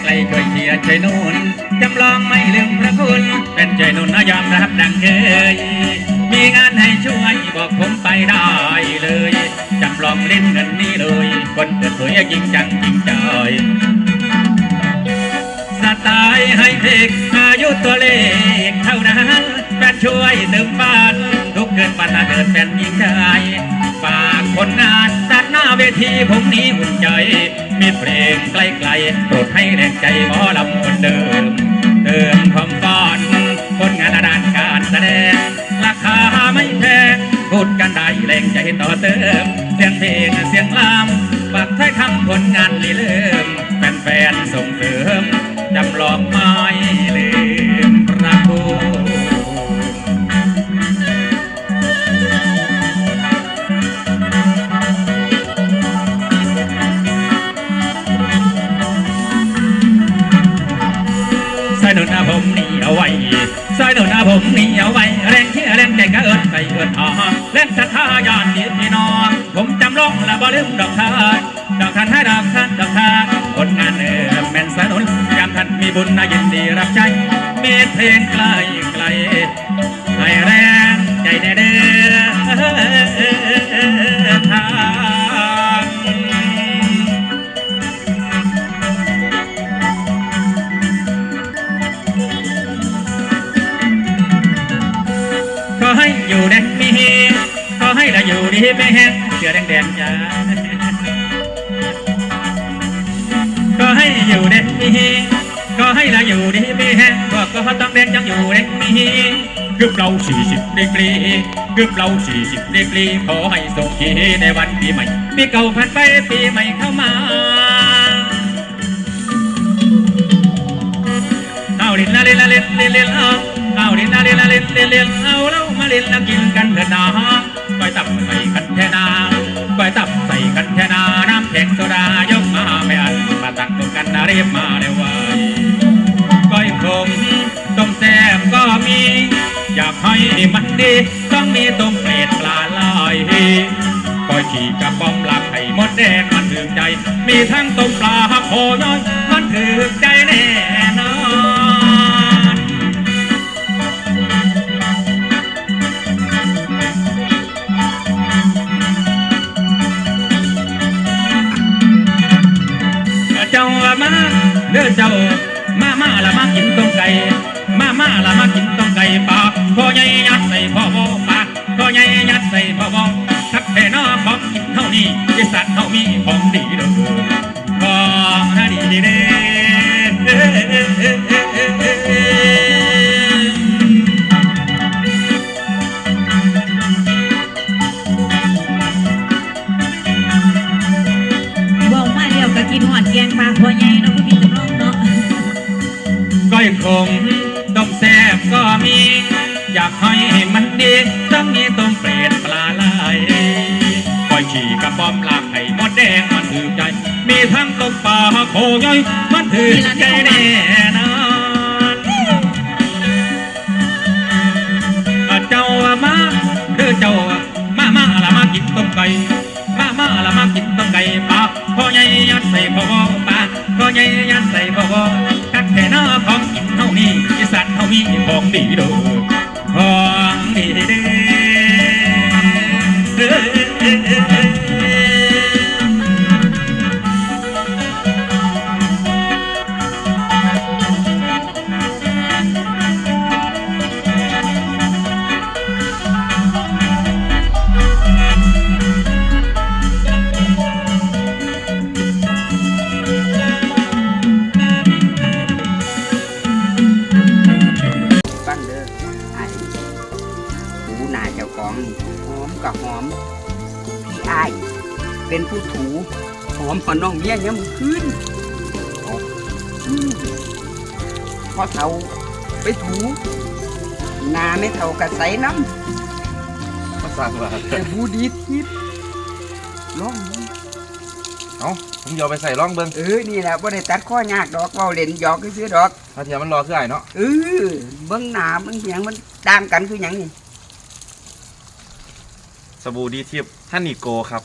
ไกลๆช่วยเชียร์ช่วยนุ่นจำลองไม่ลืมพระคุณ เป็นช่วยหนุนนะยอมรับดังเคย มีงานให้ช่วยบอกผมไปได้เลย จำลองเล่นเงินนี้เลย คนเกิดสวยจริงจังจริงใจสไตล์ให้เทคอายุตัวเลขเท่านั้นแฟนช่วยหนึ่งบ้าน ทุกเกินปัญหาเกิดเป็นยิ่งใจฝากผลงานตัดหน้าเวทีผมนี้อุ่นใจมีเพลงไกลๆโปรดให้แรงใจหมอลำคนเดิมเติมความฝันคนงานด้านการแสดง ราคาไม่แพงพูดกันได้แรงใจต่อเติม เสียงเพลงเสียงลำฝากท้ายคำผลงานลีเริ่ม แฟนๆส่งเสริมจำลองไม่ลืม หนุนหน้าผมหนีเอาไว้แรงเชื่แรงใจก็เอิญไปเอิญหอแรงศรัทธาญาติพี่น้อง ผมจำลองและบ่ลืมดอกทานดอกทานให้ดอกทานดอกทานผลงานเออแม่นสนุนยามท่านมีบุญน่ายินดีรับใช้เมีเพลงใกล้ อยู่ในมีขอให้เราอยู่ดีไม่แห้งเสือแดงแดงจ้าขอให้อยู่ในมีขอให้เราอยู่ดีไม่แห้งพวกก็ต้องแดงยังอยู่ในมีกึบเราสี่สิบดีกรีกึบเราสี่สิบดีกรีขอให้ส่งทีในวันปีใหม่ปีเก่าผ่านไปปีใหม่เข้ามาเอาลินละลินละลินลินลินเอา เอาลินละลินละลินลินลินเอาเรามาเลินละกินกันเถอะนะก้อยตับใส่กันแค่นาก้อยตับใส่กันแค่นาน้ำแข็งโซดายกมาไม่อันมาตักตรงกันนะรีบมาเร็วไวก้อยขมต้มแซ่บก็มี อยากให้มันดีต้องมีต้มเปรตปลาลอยก้อยขี่กระป๋อมลาไข่มดแดงมันถึงใจ มีทั้งต้มปลาโคน้อย มากินต้มไก่มามาละมากินต้มไก่ปากพ่อใหญ่ยัดใส่พ่อบ่ปากพ่อใหญ่ยัดใส่พ่อบ่ทักแต่นอของกินเท่านี้ไอสัตว์เท่ามีของดี ก้อยขมต้มแซ่บก็มี อยากให้มันดีต้องมีต้มเปรตปลาไหลก้อยฉี่กระป๋อมลาบไข่มดแดงมันถือใจ มีทั้งต้มปลาโคย่อยมันถือใจแน่นอนเจ้ามาเด้อเจ้ามามาละมากินต้มไก่มามาละมากินต้มไก่ปาพ่อใหญ่ยัดใส่พ่อปาพ่อใหญ่ยัดใส่พ่อ อีสัตว์ ไอ้หูหนาเจ้าของนี่หอมกับหอมพี่ไอ้ายเป็นผู้ถูหอมกว่าน้องเมียยังมือคืนเอาอืมพอเท่าไปถูหนาไม่เท่ากับใสน้มาสั่งว่าำแต่ผู้ดีทิพย์ลองมึง เอ้าผมยอมไปใส่ร่องเบิ้งเออนี่แหละว่าได้ตัดข้อยากดอกเว้าเล่นหยอกซื้อๆดอกถ้าเทียมมันรอคือไอ้เนาะเออเบิ่งหน้าเบิ่งเสียงมันต่างกันคือหยังนี่สบู่ดีทิพย์ท่านนิโกครับ